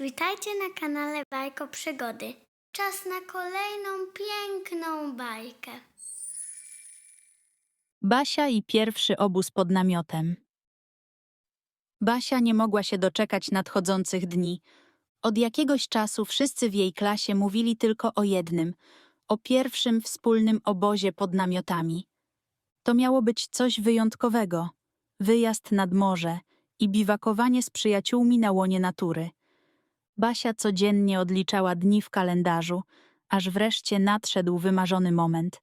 Witajcie na kanale Bajko Przygody. Czas na kolejną piękną bajkę. Basia i pierwszy obóz pod namiotem. Basia nie mogła się doczekać nadchodzących dni. Od jakiegoś czasu wszyscy w jej klasie mówili tylko o jednym o pierwszym wspólnym obozie pod namiotami. To miało być coś wyjątkowego wyjazd nad morze i biwakowanie z przyjaciółmi na łonie natury. Basia codziennie odliczała dni w kalendarzu, aż wreszcie nadszedł wymarzony moment.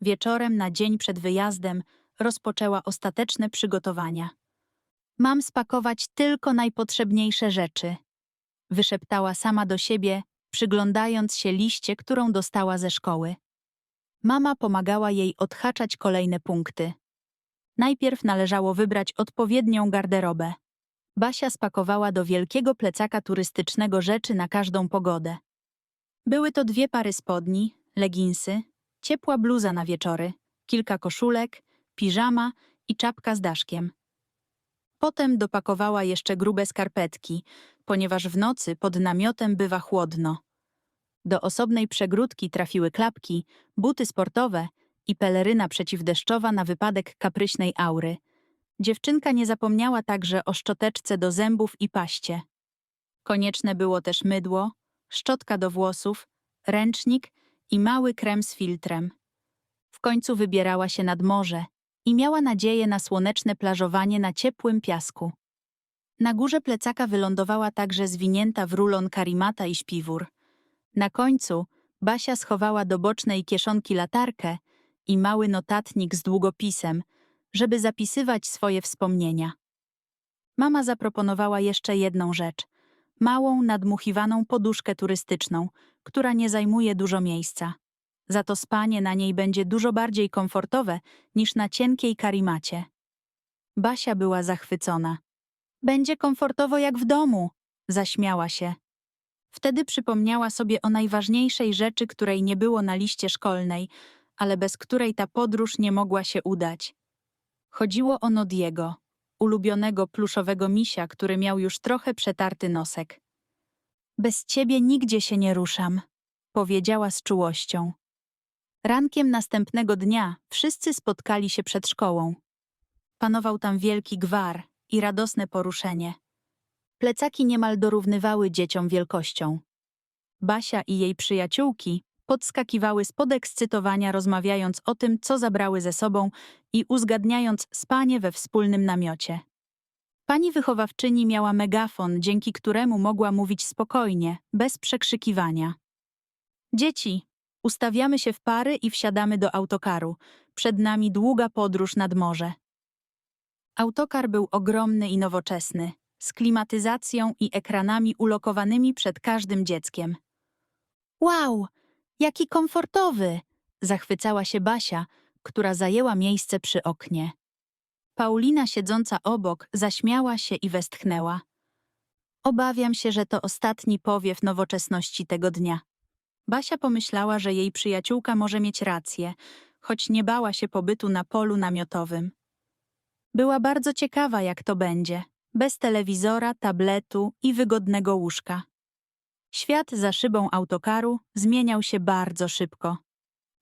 Wieczorem na dzień przed wyjazdem rozpoczęła ostateczne przygotowania. Mam spakować tylko najpotrzebniejsze rzeczy, wyszeptała sama do siebie, przyglądając się liście, którą dostała ze szkoły. Mama pomagała jej odhaczać kolejne punkty. Najpierw należało wybrać odpowiednią garderobę. Basia spakowała do wielkiego plecaka turystycznego rzeczy na każdą pogodę. Były to dwie pary spodni, leginsy, ciepła bluza na wieczory, kilka koszulek, piżama i czapka z daszkiem. Potem dopakowała jeszcze grube skarpetki, ponieważ w nocy pod namiotem bywa chłodno. Do osobnej przegródki trafiły klapki, buty sportowe i peleryna przeciwdeszczowa na wypadek kapryśnej aury. Dziewczynka nie zapomniała także o szczoteczce do zębów i paście. Konieczne było też mydło, szczotka do włosów, ręcznik i mały krem z filtrem. W końcu wybierała się nad morze i miała nadzieję na słoneczne plażowanie na ciepłym piasku. Na górze plecaka wylądowała także zwinięta w rulon karimata i śpiwór. Na końcu Basia schowała do bocznej kieszonki latarkę i mały notatnik z długopisem, żeby zapisywać swoje wspomnienia. Mama zaproponowała jeszcze jedną rzecz małą, nadmuchiwaną poduszkę turystyczną, która nie zajmuje dużo miejsca. Za to spanie na niej będzie dużo bardziej komfortowe niż na cienkiej karimacie. Basia była zachwycona. Będzie komfortowo jak w domu, zaśmiała się. Wtedy przypomniała sobie o najważniejszej rzeczy, której nie było na liście szkolnej, ale bez której ta podróż nie mogła się udać. Chodziło o Nodiego, ulubionego pluszowego misia, który miał już trochę przetarty nosek. Bez ciebie nigdzie się nie ruszam, powiedziała z czułością. Rankiem następnego dnia wszyscy spotkali się przed szkołą. Panował tam wielki gwar i radosne poruszenie. Plecaki niemal dorównywały dzieciom wielkością. Basia i jej przyjaciółki podskakiwały z podekscytowania, rozmawiając o tym, co zabrały ze sobą i uzgadniając spanie we wspólnym namiocie. Pani wychowawczyni miała megafon, dzięki któremu mogła mówić spokojnie, bez przekrzykiwania. Dzieci, ustawiamy się w pary i wsiadamy do autokaru. Przed nami długa podróż nad morze. Autokar był ogromny i nowoczesny, z klimatyzacją i ekranami ulokowanymi przed każdym dzieckiem. Wow, jaki komfortowy! Zachwycała się Basia, która zajęła miejsce przy oknie. Paulina siedząca obok zaśmiała się i westchnęła. Obawiam się, że to ostatni powiew nowoczesności tego dnia. Basia pomyślała, że jej przyjaciółka może mieć rację, choć nie bała się pobytu na polu namiotowym. Była bardzo ciekawa, jak to będzie, bez telewizora, tabletu i wygodnego łóżka. Świat za szybą autokaru zmieniał się bardzo szybko.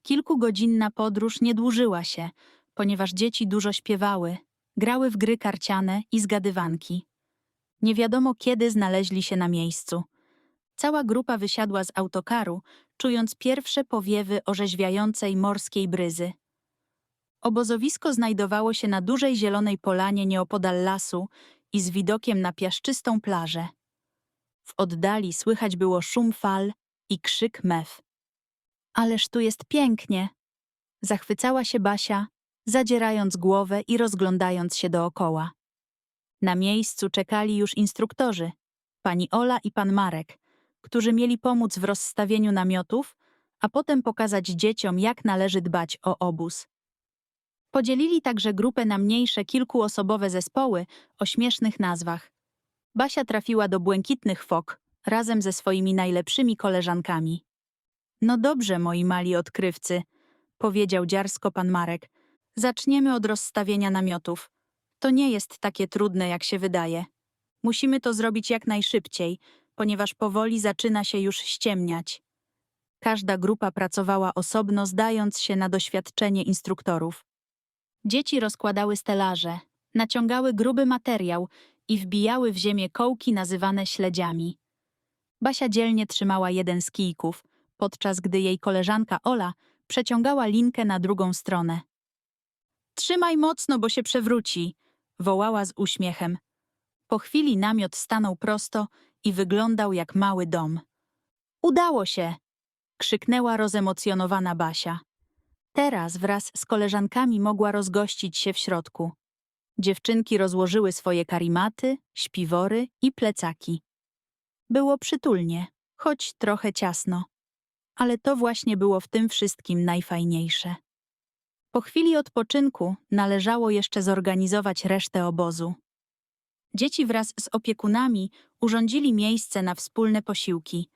Kilkugodzinna podróż nie dłużyła się, ponieważ dzieci dużo śpiewały, grały w gry karciane i zgadywanki. Nie wiadomo kiedy znaleźli się na miejscu. Cała grupa wysiadła z autokaru, czując pierwsze powiewy orzeźwiającej morskiej bryzy. Obozowisko znajdowało się na dużej zielonej polanie nieopodal lasu i z widokiem na piaszczystą plażę. W oddali słychać było szum fal i krzyk mew. Ależ tu jest pięknie! Zachwycała się Basia, zadzierając głowę i rozglądając się dookoła. Na miejscu czekali już instruktorzy, pani Ola i pan Marek, którzy mieli pomóc w rozstawieniu namiotów, a potem pokazać dzieciom, jak należy dbać o obóz. Podzielili także grupę na mniejsze kilkuosobowe zespoły o śmiesznych nazwach. Basia trafiła do błękitnych fok razem ze swoimi najlepszymi koleżankami. No dobrze, moi mali odkrywcy, powiedział dziarsko pan Marek. Zaczniemy od rozstawienia namiotów. To nie jest takie trudne, jak się wydaje. Musimy to zrobić jak najszybciej, ponieważ powoli zaczyna się już ściemniać. Każda grupa pracowała osobno, zdając się na doświadczenie instruktorów. Dzieci rozkładały stelaże, naciągały gruby materiał i wbijały w ziemię kołki nazywane śledziami. Basia dzielnie trzymała jeden z kijków, podczas gdy jej koleżanka Ola przeciągała linkę na drugą stronę. Trzymaj mocno, bo się przewróci, wołała z uśmiechem. Po chwili namiot stanął prosto i wyglądał jak mały dom. Udało się! krzyknęła rozemocjonowana Basia. Teraz wraz z koleżankami mogła rozgościć się w środku. Dziewczynki rozłożyły swoje karimaty, śpiwory i plecaki. Było przytulnie, choć trochę ciasno. Ale to właśnie było w tym wszystkim najfajniejsze. Po chwili odpoczynku należało jeszcze zorganizować resztę obozu. Dzieci wraz z opiekunami urządzili miejsce na wspólne posiłki.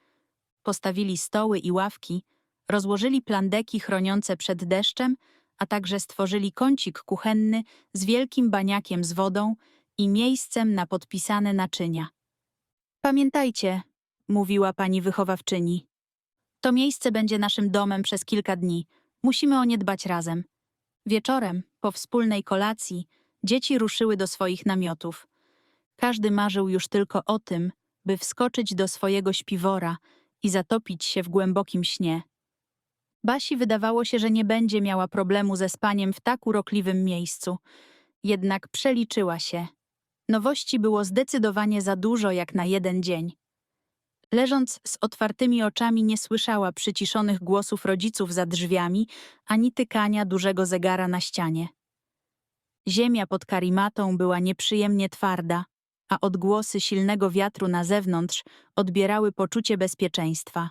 Postawili stoły i ławki, rozłożyli plandeki chroniące przed deszczem, a także stworzyli kącik kuchenny z wielkim baniakiem z wodą i miejscem na podpisane naczynia. Pamiętajcie, mówiła pani wychowawczyni. To miejsce będzie naszym domem przez kilka dni. Musimy o nie dbać razem. Wieczorem, po wspólnej kolacji, dzieci ruszyły do swoich namiotów. Każdy marzył już tylko o tym, by wskoczyć do swojego śpiwora i zatopić się w głębokim śnie. Basi wydawało się, że nie będzie miała problemu ze spaniem w tak urokliwym miejscu. Jednak przeliczyła się. Nowości było zdecydowanie za dużo jak na jeden dzień. Leżąc z otwartymi oczami nie słyszała przyciszonych głosów rodziców za drzwiami, ani tykania dużego zegara na ścianie. Ziemia pod karimatą była nieprzyjemnie twarda, a odgłosy silnego wiatru na zewnątrz odbierały poczucie bezpieczeństwa.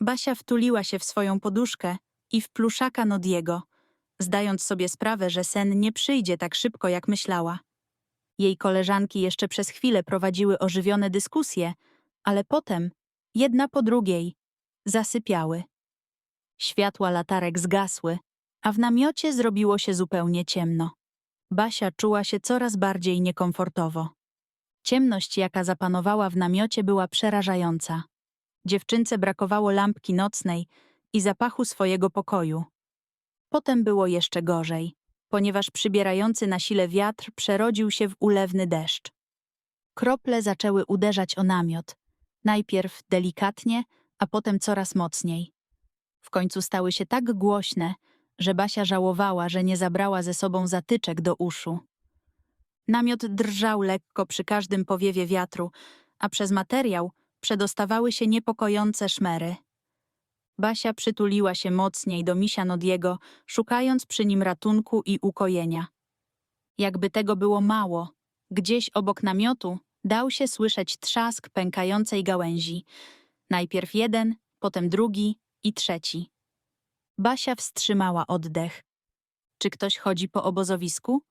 Basia wtuliła się w swoją poduszkę i w pluszaka Nodiego, zdając sobie sprawę, że sen nie przyjdzie tak szybko, jak myślała. Jej koleżanki jeszcze przez chwilę prowadziły ożywione dyskusje, ale potem, jedna po drugiej, zasypiały. Światła latarek zgasły, a w namiocie zrobiło się zupełnie ciemno. Basia czuła się coraz bardziej niekomfortowo. Ciemność, jaka zapanowała w namiocie, była przerażająca. Dziewczynce brakowało lampki nocnej i zapachu swojego pokoju. Potem było jeszcze gorzej, ponieważ przybierający na sile wiatr przerodził się w ulewny deszcz. Krople zaczęły uderzać o namiot, najpierw delikatnie, a potem coraz mocniej. W końcu stały się tak głośne, że Basia żałowała, że nie zabrała ze sobą zatyczek do uszu. Namiot drżał lekko przy każdym powiewie wiatru, a przez materiał przedostawały się niepokojące szmery. Basia przytuliła się mocniej do misia Nodiego, szukając przy nim ratunku i ukojenia. Jakby tego było mało, gdzieś obok namiotu dał się słyszeć trzask pękającej gałęzi. Najpierw jeden, potem drugi i trzeci. Basia wstrzymała oddech. Czy ktoś chodzi po obozowisku?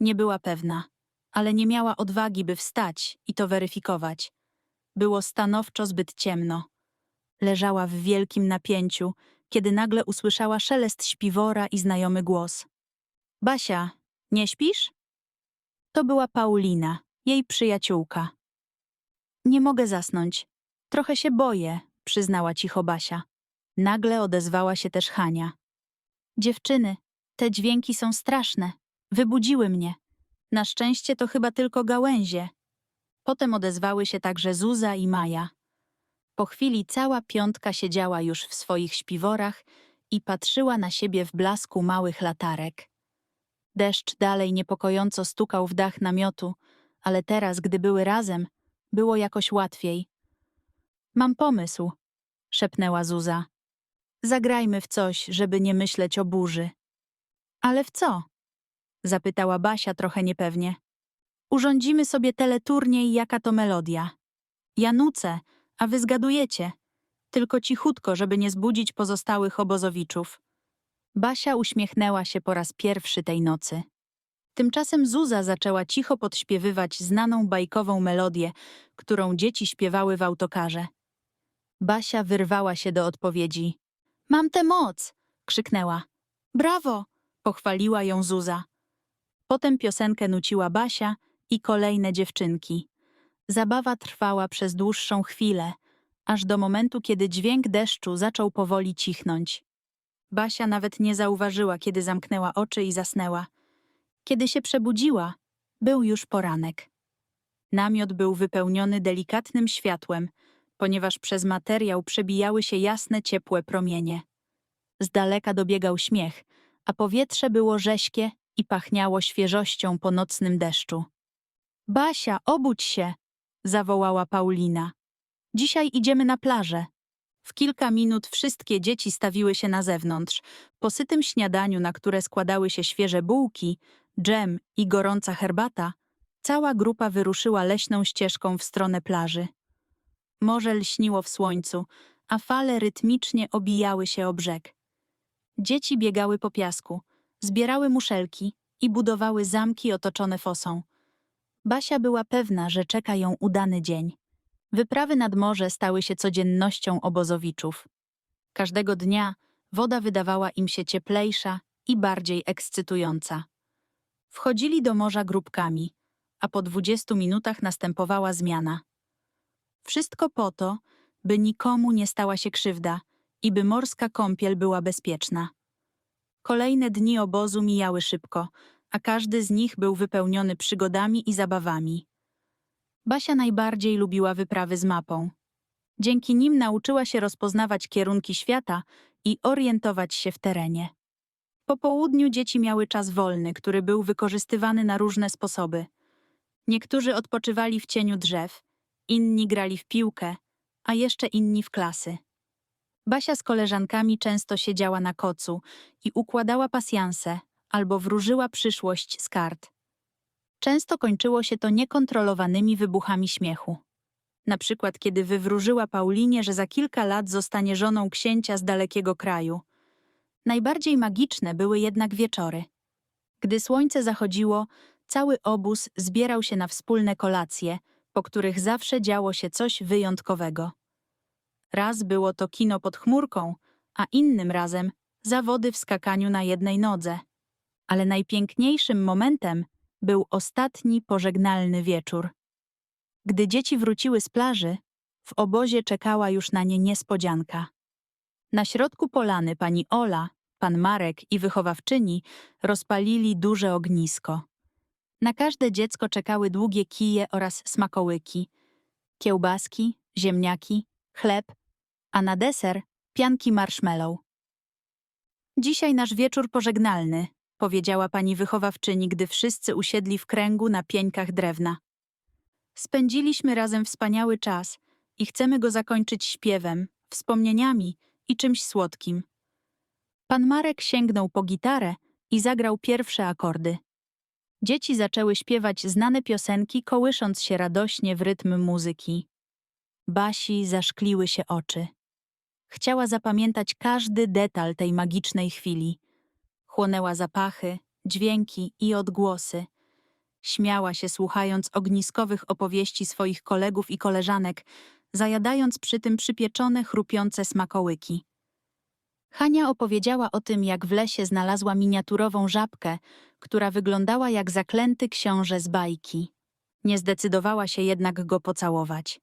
Nie była pewna, ale nie miała odwagi, by wstać i to weryfikować. Było stanowczo zbyt ciemno. Leżała w wielkim napięciu, kiedy nagle usłyszała szelest śpiwora i znajomy głos. Basia, nie śpisz? To była Paulina, jej przyjaciółka. Nie mogę zasnąć. Trochę się boję, przyznała cicho Basia. Nagle odezwała się też Hania. Dziewczyny, te dźwięki są straszne. Wybudziły mnie. Na szczęście to chyba tylko gałęzie. Potem odezwały się także Zuza i Maja. Po chwili cała piątka siedziała już w swoich śpiworach i patrzyła na siebie w blasku małych latarek. Deszcz dalej niepokojąco stukał w dach namiotu, ale teraz, gdy były razem, było jakoś łatwiej. Mam pomysł, szepnęła Zuza. Zagrajmy w coś, żeby nie myśleć o burzy. Ale w co? zapytała Basia trochę niepewnie. Urządzimy sobie teleturniej, jaka to melodia. Ja nucę, a wy zgadujecie. Tylko cichutko, żeby nie zbudzić pozostałych obozowiczów. Basia uśmiechnęła się po raz pierwszy tej nocy. Tymczasem Zuza zaczęła cicho podśpiewywać znaną bajkową melodię, którą dzieci śpiewały w autokarze. Basia wyrwała się do odpowiedzi. Mam tę moc! krzyknęła. Brawo! pochwaliła ją Zuza. Potem piosenkę nuciła Basia i kolejne dziewczynki. Zabawa trwała przez dłuższą chwilę, aż do momentu, kiedy dźwięk deszczu zaczął powoli cichnąć. Basia nawet nie zauważyła, kiedy zamknęła oczy i zasnęła. Kiedy się przebudziła, był już poranek. Namiot był wypełniony delikatnym światłem, ponieważ przez materiał przebijały się jasne, ciepłe promienie. Z daleka dobiegał śmiech, a powietrze było rześkie i pachniało świeżością po nocnym deszczu. Basia, obudź się! zawołała Paulina. Dzisiaj idziemy na plażę. W kilka minut wszystkie dzieci stawiły się na zewnątrz. Po sytym śniadaniu, na które składały się świeże bułki, dżem i gorąca herbata, cała grupa wyruszyła leśną ścieżką w stronę plaży. Morze lśniło w słońcu, a fale rytmicznie obijały się o brzeg. Dzieci biegały po piasku, zbierały muszelki i budowały zamki otoczone fosą. Basia była pewna, że czeka ją udany dzień. Wyprawy nad morze stały się codziennością obozowiczów. Każdego dnia woda wydawała im się cieplejsza i bardziej ekscytująca. Wchodzili do morza grupkami, a po dwudziestu minutach następowała zmiana. Wszystko po to, by nikomu nie stała się krzywda i by morska kąpiel była bezpieczna. Kolejne dni obozu mijały szybko, a każdy z nich był wypełniony przygodami i zabawami. Basia najbardziej lubiła wyprawy z mapą. Dzięki nim nauczyła się rozpoznawać kierunki świata i orientować się w terenie. Po południu dzieci miały czas wolny, który był wykorzystywany na różne sposoby. Niektórzy odpoczywali w cieniu drzew, inni grali w piłkę, a jeszcze inni w klasy. Basia z koleżankami często siedziała na kocu i układała pasjanse albo wróżyła przyszłość z kart. Często kończyło się to niekontrolowanymi wybuchami śmiechu. Na przykład, kiedy wywróżyła Paulinie, że za kilka lat zostanie żoną księcia z dalekiego kraju. Najbardziej magiczne były jednak wieczory. Gdy słońce zachodziło, cały obóz zbierał się na wspólne kolacje, po których zawsze działo się coś wyjątkowego. Raz było to kino pod chmurką, a innym razem zawody w skakaniu na jednej nodze. Ale najpiękniejszym momentem był ostatni pożegnalny wieczór. Gdy dzieci wróciły z plaży, w obozie czekała już na nie niespodzianka. Na środku polany pani Ola, pan Marek i wychowawczyni rozpalili duże ognisko. Na każde dziecko czekały długie kije oraz smakołyki, kiełbaski, ziemniaki, chleb, a na deser pianki marshmallow. Dzisiaj nasz wieczór pożegnalny, powiedziała pani wychowawczyni, gdy wszyscy usiedli w kręgu na pieńkach drewna. Spędziliśmy razem wspaniały czas i chcemy go zakończyć śpiewem, wspomnieniami i czymś słodkim. Pan Marek sięgnął po gitarę i zagrał pierwsze akordy. Dzieci zaczęły śpiewać znane piosenki, kołysząc się radośnie w rytm muzyki. Basi zaszkliły się oczy. Chciała zapamiętać każdy detal tej magicznej chwili. Chłonęła zapachy, dźwięki i odgłosy. Śmiała się słuchając ogniskowych opowieści swoich kolegów i koleżanek, zajadając przy tym przypieczone, chrupiące smakołyki. Hania opowiedziała o tym, jak w lesie znalazła miniaturową żabkę, która wyglądała jak zaklęty książę z bajki. Nie zdecydowała się jednak go pocałować.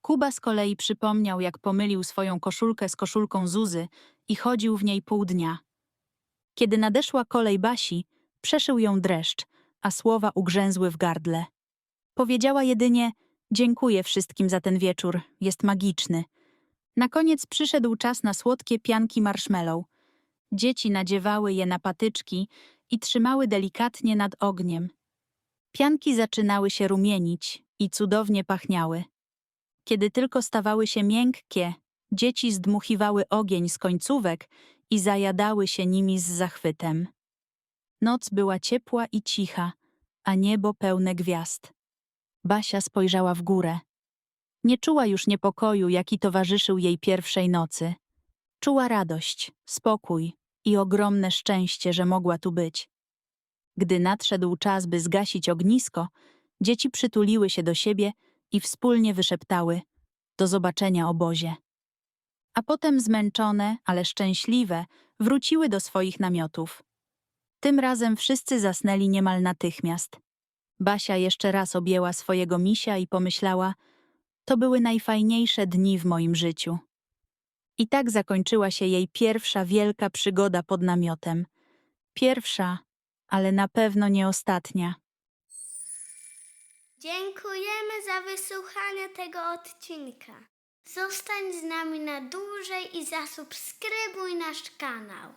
Kuba z kolei przypomniał, jak pomylił swoją koszulkę z koszulką Zuzy i chodził w niej pół dnia. Kiedy nadeszła kolej Basi, przeszył ją dreszcz, a słowa ugrzęzły w gardle. Powiedziała jedynie: Dziękuję wszystkim za ten wieczór, jest magiczny. Na koniec przyszedł czas na słodkie pianki marshmallow. Dzieci nadziewały je na patyczki i trzymały delikatnie nad ogniem. Pianki zaczynały się rumienić i cudownie pachniały. Kiedy tylko stawały się miękkie, dzieci zdmuchiwały ogień z końcówek i zajadały się nimi z zachwytem. Noc była ciepła i cicha, a niebo pełne gwiazd. Basia spojrzała w górę. Nie czuła już niepokoju, jaki towarzyszył jej pierwszej nocy. Czuła radość, spokój i ogromne szczęście, że mogła tu być. Gdy nadszedł czas, by zgasić ognisko, dzieci przytuliły się do siebie i wspólnie wyszeptały: Do zobaczenia, obozie. A potem zmęczone, ale szczęśliwe, wróciły do swoich namiotów. Tym razem wszyscy zasnęli niemal natychmiast. Basia jeszcze raz objęła swojego misia i pomyślała: To były najfajniejsze dni w moim życiu. I tak zakończyła się jej pierwsza wielka przygoda pod namiotem. Pierwsza, ale na pewno nie ostatnia. Dziękujemy za wysłuchanie tego odcinka. Zostań z nami na dłużej i zasubskrybuj nasz kanał.